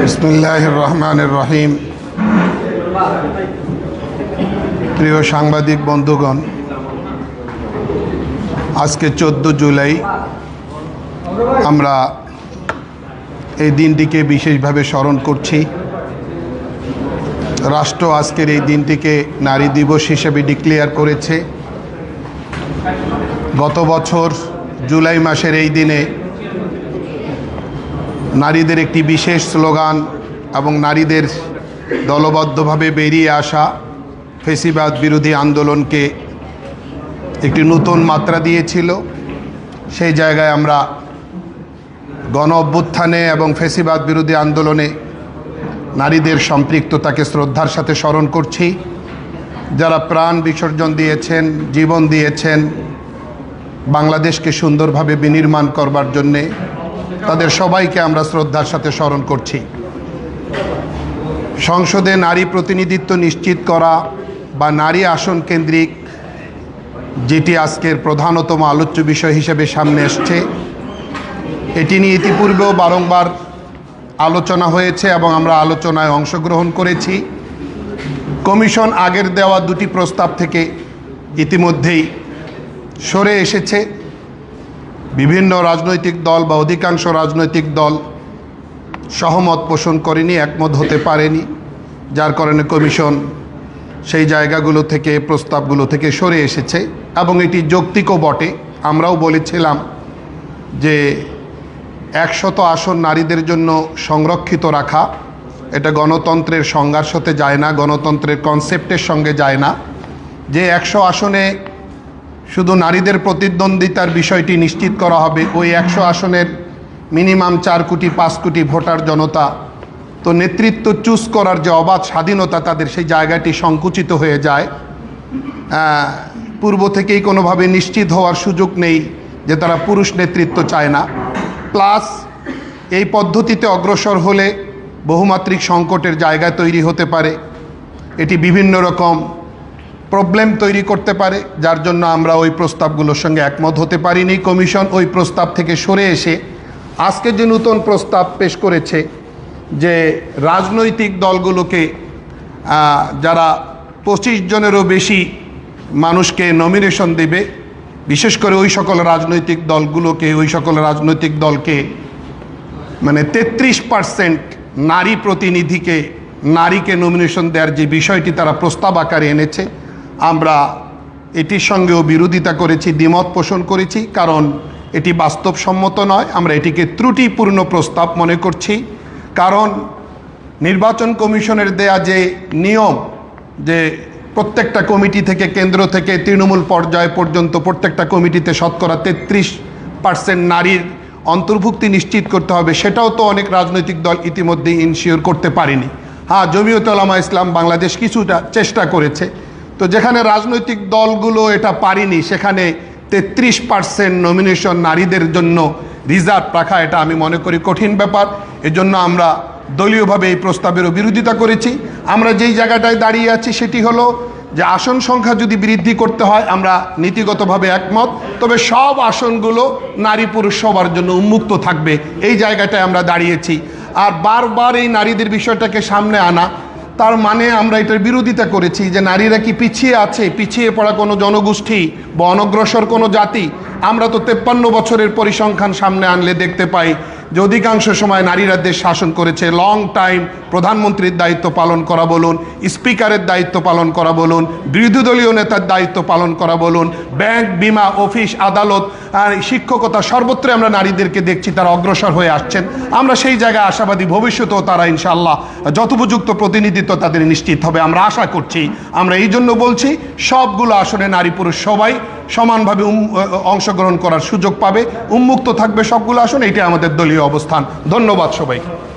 বিসমিল্লাহ রহমানের রহিম। প্রিয় সাংবাদিক, বন্ধুগণ, আজকে চোদ্দ জুলাই। আমরা এই দিনটিকে বিশেষভাবে স্মরণ করছি। রাষ্ট্র আজকের এই দিনটিকে নারী দিবস হিসেবে ডিক্লেয়ার করেছে। গত বছর জুলাই মাসের এই দিনে নারীদের একটি বিশেষ স্লোগান এবং নারীদের দলবদ্ধভাবে বেরিয়ে আসা ফেসিবাদ বিরোধী আন্দোলনকে একটি নতুন মাত্রা দিয়েছিল। সেই জায়গায় আমরা গণ অভ্যুত্থানে এবং ফেসিবাদ বিরোধী আন্দোলনে নারীদের সম্পৃক্ততাকে শ্রদ্ধার সাথে স্মরণ করছি। যারা প্রাণ বিসর্জন দিয়েছেন, জীবন দিয়েছেন, বাংলাদেশকে সুন্দরভাবে বিনির্মাণ করবার জন্যে তাদের সবাইকে আমরা শ্রদ্ধার সাথে স্মরণ করছি। সংসদে নারী প্রতিনিধিত্ব নিশ্চিত করা বা নারী আসন কেন্দ্রিক, যেটি আজকের প্রধানতম আলোচ্য বিষয় হিসেবে সামনে এসছে, এটি নিয়ে ইতিপূর্বেও বারংবার আলোচনা হয়েছে এবং আমরা আলোচনায় অংশগ্রহণ করেছি। কমিশন আগের দেওয়া দুটি প্রস্তাব থেকে ইতিমধ্যেই সরে এসেছে। বিভিন্ন রাজনৈতিক দল বা অধিকাংশ রাজনৈতিক দল সহমত পোষণ করেনি, একমত হতে পারেনি, যার কারণে কমিশন সেই জায়গাগুলো থেকে, প্রস্তাবগুলো থেকে সরে এসেছে এবং এটি যৌক্তিকও বটে। আমরাও বলেছিলাম যে একশত আসন নারীদের জন্য সংরক্ষিত রাখা, এটা গণতন্ত্রের সংজ্ঞার সাথে যায় না, গণতন্ত্রের কনসেপ্টের সঙ্গে যায় না। যে একশো আসনে শুধু নারীদের প্রতিদ্বন্দ্বিতার বিষয়টি নিশ্চিত করা হবে। ওই একশো আসনের মিনিমাম চার কোটি, পাঁচ কোটি ভোটার জনতা তো নেতৃত্ব চুজ করার যে অবাধ স্বাধীনতা তাদের সেই জায়গাটি সংকুচিত হয়ে যায়। পূর্ব থেকেই কোনোভাবে নিশ্চিত হওয়ার সুযোগ নেই যে তারা পুরুষ নেতৃত্ব চায় না। প্লাস এই পদ্ধতিতে অগ্রসর হলে বহুমাত্রিক সংকটের জায়গা তৈরি হতে পারে। এটি বিভিন্ন রকম প্রবলেম তৈরি করতে পারে, যার জন্য আমরা ওই প্রস্তাবগুলোর সঙ্গে একমত হতে পারিনি। কমিশন ওই প্রস্তাব থেকে সরে এসে আজকে যে নতুন প্রস্তাব পেশ করেছে, যে রাজনৈতিক দলগুলোকে যারা পঁচিশ জনেরও বেশি মানুষকে নমিনেশন দেবে, বিশেষ করে ওই সকল রাজনৈতিক দলগুলোকে, ওই সকল রাজনৈতিক দলকে মানে তেত্রিশ পার্সেন্ট নারী প্রতিনিধিকে, নারীকে নমিনেশন দেওয়ার যে বিষয়টি তারা প্রস্তাব আকারে এনেছে আমরা এটির সঙ্গেও বিরোধিতা করেছি, দ্বিমত পোষণ করেছি, কারণ এটি বাস্তবসম্মত নয়। আমরা এটিকে ত্রুটিপূর্ণ প্রস্তাব মনে করছি, কারণ নির্বাচন কমিশনের দেয়া যে নিয়ম যে প্রত্যেকটা কমিটি থেকে কেন্দ্র থেকে তৃণমূল পর্যায় পর্যন্ত প্রত্যেকটা কমিটিতে শতকরা তেত্রিশ পার্সেন্ট নারীর অন্তর্ভুক্তি নিশ্চিত করতে হবে, সেটাও তো অনেক রাজনৈতিক দল ইতিমধ্যেই ইনশিওর করতে পারেনি। হ্যাঁ জমিয়ত ওলামা ইসলাম বাংলাদেশ কিছুটা চেষ্টা করেছে তো যেখানে রাজনৈতিক দলগুলো এটা পারিনি, সেখানে তেত্রিশ পার্সেন্ট নমিনেশন নারীদের জন্য রিজার্ভ রাখা, এটা আমি মনে করি কঠিন ব্যাপার। এজন্য আমরা দলীয়ভাবে এই প্রস্তাবেরও বিরোধিতা করেছি। আমরা যেই জায়গাটায় দাঁড়িয়ে আছি সেটি হলো যে আসন সংখ্যা যদি বৃদ্ধি করতে হয়, আমরা নীতিগতভাবে একমত। তবে সব আসনগুলো নারী পুরুষ সবার জন্য উন্মুক্ত থাকবে। এই জায়গাটায় আমরা দাঁড়িয়েছি। আর বারবার এই নারীদের বিষয়টাকে সামনে আনা তার মানে আমরা এটার বিরোধিতা করেছি যে নারীরা কি পিছিয়ে আছে, পিছিয়ে পড়া কোনো জনগোষ্ঠী বা অনগ্রসর কোনো জাতি? আমরা তো তেপ্পান্ন বছরের পরিসংখ্যান সামনে আনলে দেখতে পাই যে অধিকাংশ সময় নারীরা দেশ শাসন করেছে লং টাইম প্রধানমন্ত্রীর দায়িত্ব পালন করা বলুন স্পিকারের দায়িত্ব পালন করা বলুন, বিরোধী দলীয় নেতার দায়িত্ব পালন করা বলুন ব্যাংক বিমা অফিস আদালত, আর শিক্ষকতা সর্বত্রে আমরা নারীদেরকে দেখছি তারা অগ্রসর হয়ে আসছেন। আমরা সেই জায়গায় আশাবাদী, ভবিষ্যতেও তারা ইনশাআল্লাহ যথোপযুক্ত প্রতিনিধিত্ব তাদের নিশ্চিত হবে, আমরা আশা করছি। আমরা এই জন্য বলছি, সবগুলো আসনে নারী পুরুষ সবাই সমানভাবে অংশগ্রহণ করার সুযোগ পাবে, উন্মুক্ত থাকবে সবগুলো আসন, এটাই আমাদের দলীয় অবস্থান। ধন্যবাদ সবাইকে।